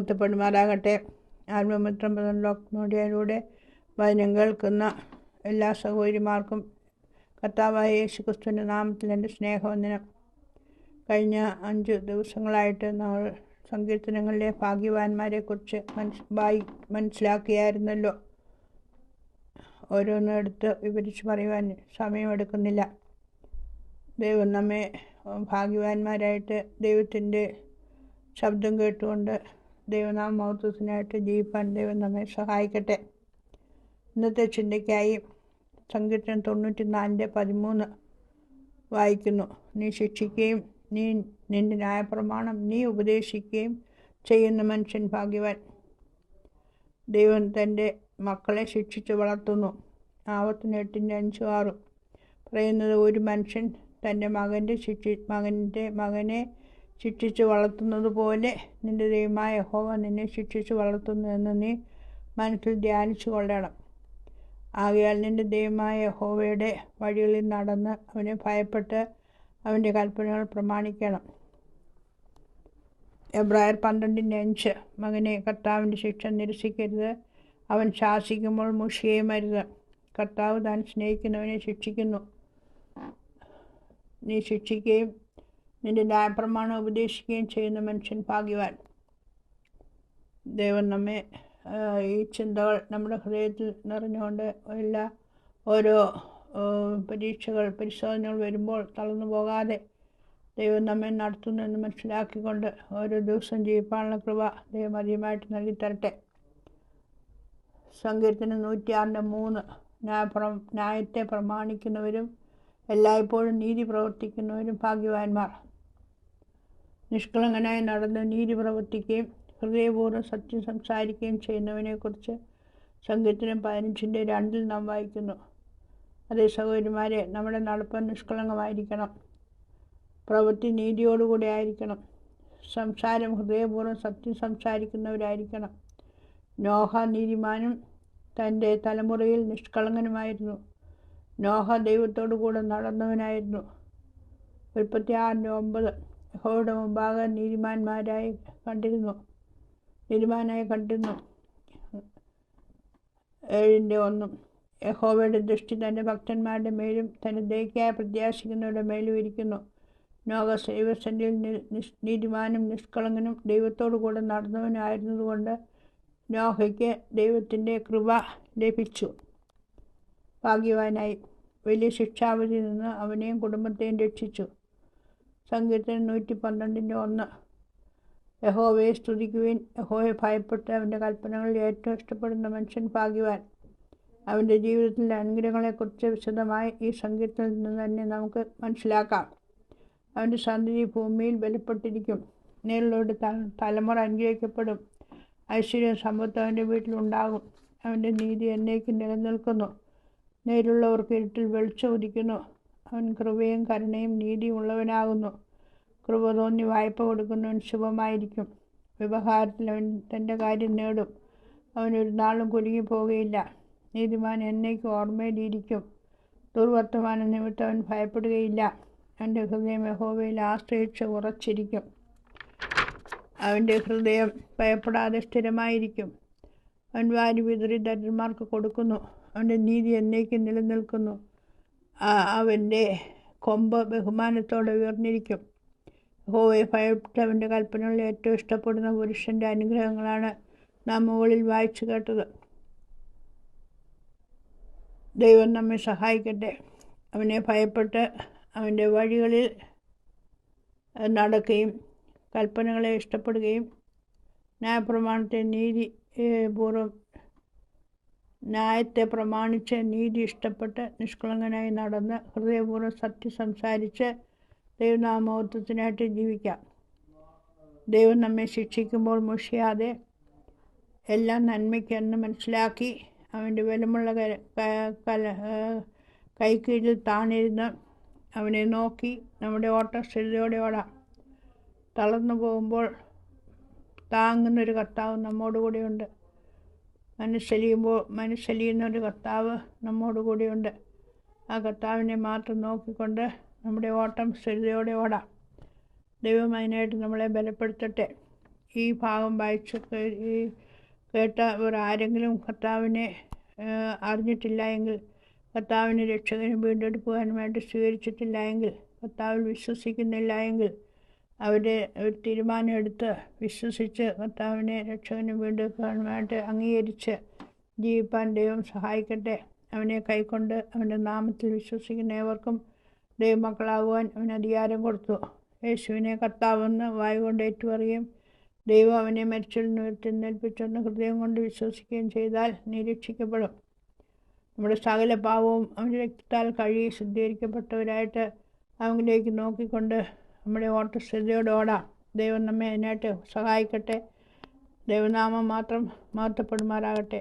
മഹത്വപ്പെടുമാറാകട്ടെ ആത്മമിത്രം മീഡിയയിലൂടെ വചനം കേൾക്കുന്ന എല്ലാ സഹോദരിമാർക്കും കർത്താവായ യേശു ക്രിസ്തുവിന്റെ നാമത്തിൽ എന്റെ സ്നേഹവന്ദനം. കഴിഞ്ഞ അഞ്ച് ദിവസങ്ങളായിട്ട് നമ്മൾ സങ്കീർത്തനങ്ങളിലെ ഭാഗ്യവാന്മാരെക്കുറിച്ച് മനസ് വായി മനസ്സിലാക്കിയായിരുന്നല്ലോ. ഓരോന്നും എടുത്ത് വിവരിച്ച് പറയുവാൻ സമയമെടുക്കുന്നില്ല. ദൈവം നമ്മെ ഭാഗ്യവാന്മാരായിട്ട് ദൈവത്തിന്റെ ശബ്ദം കേട്ടുകൊണ്ട് ദൈവനാമ മഹത്വത്തിനായിട്ട് ജീവിപ്പാൻ ദൈവം നമ്മെ സഹായിക്കട്ടെ. ഇന്നത്തെ ചിന്തയ്ക്കായി സങ്കീർത്തനം തൊണ്ണൂറ്റി നാലിന്റെ പതിമൂന്ന് വായിക്കുന്നു. നീ ശിക്ഷിക്കുകയും നീ നിന്റെ ന്യായപ്രമാണം നീ ഉപദേശിക്കുകയും ചെയ്യുന്ന മനുഷ്യൻ ഭാഗ്യവാൻ. ദൈവം തന്റെ മക്കളെ ശിക്ഷിച്ച് വളർത്തുന്നു. ആവത്തിന് എട്ടിന്റെ അഞ്ചും ആറും. പറയുന്നത് ഒരു മനുഷ്യൻ തന്റെ മകന്റെ ശിക്ഷി മകന്റെ മകനെ ശിക്ഷിച്ച് വളർത്തുന്നത് പോലെ നിന്റെ ദൈവമായ ഹോവ നിന്നെ ശിക്ഷിച്ച് വളർത്തുന്നു എന്ന് നീ മനസ്സിൽ ധ്യാനിച്ചു കൊള്ളണം. ആകയാൽ നിന്റെ ദൈവമായ ഹോവയുടെ വഴികളിൽ നടന്ന് അവനെ ഭയപ്പെട്ട് അവന്റെ കൽപ്പനകൾ പ്രമാണിക്കണം. എബ്രായർ പന്ത്രണ്ടിന്റെ അഞ്ച് മകനെ കർത്താവിന്റെ ശിക്ഷ നിരസിക്കരുത്. അവൻ ശാസിക്കുമ്പോൾ മുഷിയേമരുത് കർത്താവ് താൻ സ്നേഹിക്കുന്നവനെ ശിക്ഷിക്കുന്നു. നീ ശിക്ഷിക്കുകയും നിന്റെ ന്യായപ്രമാണം ഉപദേശിക്കുകയും ചെയ്യുന്ന മനുഷ്യൻ ഭാഗ്യവാൻ. ദൈവം നമ്മെ ഈ ചിന്തകൾ നമ്മുടെ ഹൃദയത്തിൽ നിറഞ്ഞുകൊണ്ട് എല്ലാ ഓരോ പരീക്ഷകൾ പരിശോധനകൾ വരുമ്പോൾ തളർന്നു പോകാതെ ദൈവം നമ്മെ നടത്തുന്നു എന്ന് മനസ്സിലാക്കിക്കൊണ്ട് ഓരോ ദിവസം ജീവിപ്പാനുള്ള കൃപ ദൈവം അധികമായിട്ട് നൽകിത്തരട്ടെ സങ്കീർത്തനം നൂറ്റിയാറിന്റെ മൂന്ന്. ന്യായപ്ര ന്യായത്തെ പ്രമാണിക്കുന്നവരും എല്ലായ്പ്പോഴും നീതി പ്രവർത്തിക്കുന്നവരും ഭാഗ്യവാന്മാർ. നിഷ്കളങ്കനായി നടന്ന് നീതി പ്രവർത്തിക്കുകയും ഹൃദയപൂർവം സത്യം സംസാരിക്കുകയും ചെയ്യുന്നവനെക്കുറിച്ച് സങ്കീർത്തനം പതിനഞ്ചിന്റെ രണ്ടിൽ നാം വായിക്കുന്നു. അതേ സഹോദരിമാരെ നമ്മുടെ നടപ്പ് നിഷ്കളങ്കമായിരിക്കണം. പ്രവൃത്തി നീതിയോടുകൂടി ആയിരിക്കണം. സംസാരം ഹൃദയപൂർവം സത്യം സംസാരിക്കുന്നവരായിരിക്കണം. നോഹ നീതിമാനും തന്റെ തലമുറയിൽ നിഷ്കളങ്കനുമായിരുന്നു. നോഹ ദൈവത്തോടു കൂടെ നടന്നവനായിരുന്നു. മുപ്പത്തി ആറിന്റെ ഒമ്പത്. യഹോയുടെ മുമ്പാകെ നീതിമാന്മാരായി കണ്ടിരുന്നു. നീതിമാനായി കണ്ടിരുന്നു. ഏഴിന്റെ ഒന്നും. യഹോവയുടെ ദൃഷ്ടി തന്റെ ഭക്തന്മാരുടെ മേലും തന്റെ ദയക്കായി പ്രത്യാശിക്കുന്നവരുടെ മേലും ഇരിക്കുന്നു. നോക ദൈവസന്നിധിയിൽ നീതിമാനും നിഷ്കളങ്കനും ദൈവത്തോടു കൂടെ നടന്നവനായിരുന്നതുകൊണ്ട് നോഹയ്ക്ക് ദൈവത്തിന്റെ കൃപ ലഭിച്ചു. ഭാഗ്യവാനായി. വലിയ ശിക്ഷാവധി നിന്ന് അവനെയും കുടുംബത്തെയും രക്ഷിച്ചു. സങ്കീർത്തനം നൂറ്റി പന്ത്രണ്ടിന്റെ ഒന്ന്. യഹോവയെ സ്തുതിക്കുവിൻ. യഹോയെ ഭയപ്പെട്ട് അവന്റെ കൽപ്പനകളിൽ ഏറ്റവും ഇഷ്ടപ്പെടുന്ന മനുഷ്യൻ ഭാഗ്യവാൻ. അവന്റെ ജീവിതത്തിലെ അനുഗ്രഹങ്ങളെക്കുറിച്ച് വിശദമായി ഈ സങ്കീർത്തനത്തിൽ നിന്ന് തന്നെ നമുക്ക് മനസ്സിലാക്കാം. അവന്റെ സന്തതി ഭൂമിയിൽ ബലപ്പെട്ടിരിക്കും. നേരിലൂടെ തലമുറ അനുഗ്രഹിക്കപ്പെടും. ഐശ്വര്യം സമ്പത്ത് അവന്റെ വീട്ടിലുണ്ടാകും അവന്റെ നീതി എന്നേക്കും നിലനിൽക്കുന്നു. നേരിലുള്ളവർക്ക് ഇരുട്ടിൽ വെളിച്ചം ഉദിക്കുന്നു. അവൻ കൃപയും കരുണയും നീതിയും ഉള്ളവനാകുന്നു കൃപ തോന്നി വായ്പ കൊടുക്കുന്നവൻ ശുഭമായിരിക്കും. വ്യവഹാരത്തിൽ അവൻ തന്റെ കാര്യം നേടും. അവനൊരു നാളും കുലുങ്ങി പോകുകയില്ല. നീതിമാൻ എന്നേക്ക് ഓർമ്മയിലിരിക്കും. ദുർവർത്തമാന നിമിത്തം അവൻ ഭയപ്പെടുകയില്ല. അവന്റെ ഹൃദയം യഹോവയിൽ ആശ്രയിച്ച് ഉറച്ചിരിക്കും. അവന്റെ ഹൃദയം ഭയപ്പെടാതെ സ്ഥിരമായിരിക്കും. അവൻ വാരി വിതറി ദരിദ്രന്മാർക്ക് കൊടുക്കുന്നു. അവന്റെ നീതി എന്നേക്കും നിലനിൽക്കുന്നു. അവന്റെ കൊമ്പ് ബഹുമാനത്തോടെ ഉയർന്നിരിക്കും. ഹോവയെ ഭയപ്പെട്ടവന്റെ കൽപ്പനകളിൽ ഏറ്റവും ഇഷ്ടപ്പെടുന്ന പുരുഷന്റെ അനുഗ്രഹങ്ങളാണ് നാം മുകളിൽ വായിച്ചു കേട്ടത്. ദൈവം നമ്മെ സഹായിക്കട്ടെ. അവനെ ഭയപ്പെട്ട് അവന്റെ വഴികളിൽ നടക്കുകയും കൽപ്പനകളെ ഇഷ്ടപ്പെടുകയും ന്യായപ്രമാണത്തെ നീതി പൂർവം ന്യായത്തെ പ്രമാണിച്ച് നീതി ഇഷ്ടപ്പെട്ട് നിഷ്കളങ്കനായി നടന്ന് ഹൃദയപൂർവം സത്യം സംസാരിച്ച് ദൈവനാമോത്വത്തിനായിട്ട് ജീവിക്കാം. ദൈവം നമ്മെ ശിക്ഷിക്കുമ്പോൾ മുഷിയാതെ എല്ലാം നന്മയ്ക്കെന്ന് മനസ്സിലാക്കി അവന്റെ ബലമുള്ള കല കൈക്കീഴിൽ താണിരുന്ന് അവനെ നോക്കി നമ്മുടെ ഓട്ടം സ്ഥിരതയോടെ ഓടാം. തളർന്നു പോകുമ്പോൾ താങ്ങുന്നൊരു കർത്താവ് നമ്മോടുകൂടിയുണ്ട്. മനസ്സലിയുമ്പോൾ മനസ്സലിയുന്നൊരു കർത്താവ് നമ്മോടുകൂടിയുണ്ട്. ആ കർത്താവിനെ മാത്രം നോക്കിക്കൊണ്ട് നമ്മുടെ ഓട്ടം സ്ഥിരതയോടെ ഓടാം. ദൈവം അതിനായിട്ട് നമ്മളെ ബലപ്പെടുത്തട്ടെ. ഈ ഭാഗം വായിച്ച് ഈ കേട്ടവർ ആരെങ്കിലും കർത്താവിനെ അറിഞ്ഞിട്ടില്ല എങ്കിൽ കർത്താവിനെ രക്ഷകനും വീണ്ടെടുക്കുവാനുമായിട്ട് സ്വീകരിച്ചിട്ടില്ല എങ്കിൽ കർത്താവിൽ വിശ്വസിക്കുന്നില്ല എങ്കിൽ ഒരു തീരുമാനമെടുത്ത് വിശ്വസിച്ച് കർത്താവിനെ രക്ഷകനും വീണ്ടെടുക്കാനുമായിട്ട് അംഗീകരിച്ച് ജീവിപ്പാൻ ദൈവം സഹായിക്കട്ടെ. അവനെ കൈക്കൊണ്ട് അവന്റെ നാമത്തിൽ വിശ്വസിക്കുന്ന ഏവർക്കും ദൈവമക്കളാകുവാൻ അവന് അധികാരം കൊടുത്തു. യേശുവിനെ കർത്താവെന്ന് വായു കൊണ്ട് ഏറ്റുപറയുകയും ദൈവം അവനെ മരിച്ചിൽ നിന്ന് ഉയർത്തെഴുന്നേൽപ്പിച്ചെന്ന് ഹൃദയം കൊണ്ട് വിശ്വസിക്കുകയും ചെയ്താൽ നിരീക്ഷിക്കപ്പെടും നമ്മുടെ സകല പാവവും അവന്റെ രക്തത്താൽ കഴുകി ശുദ്ധീകരിക്കപ്പെട്ടവരായിട്ട് അവനിലേക്ക് നോക്കിക്കൊണ്ട് നമ്മുടെ ഓട്ടസ്ഥിതിയോടെ ഓടാം ദൈവം നമ്മെ അതിനായിട്ട് സഹായിക്കട്ടെ. ദൈവനാമം മാത്രം മഹത്വപ്പെടുമാറാകട്ടെ.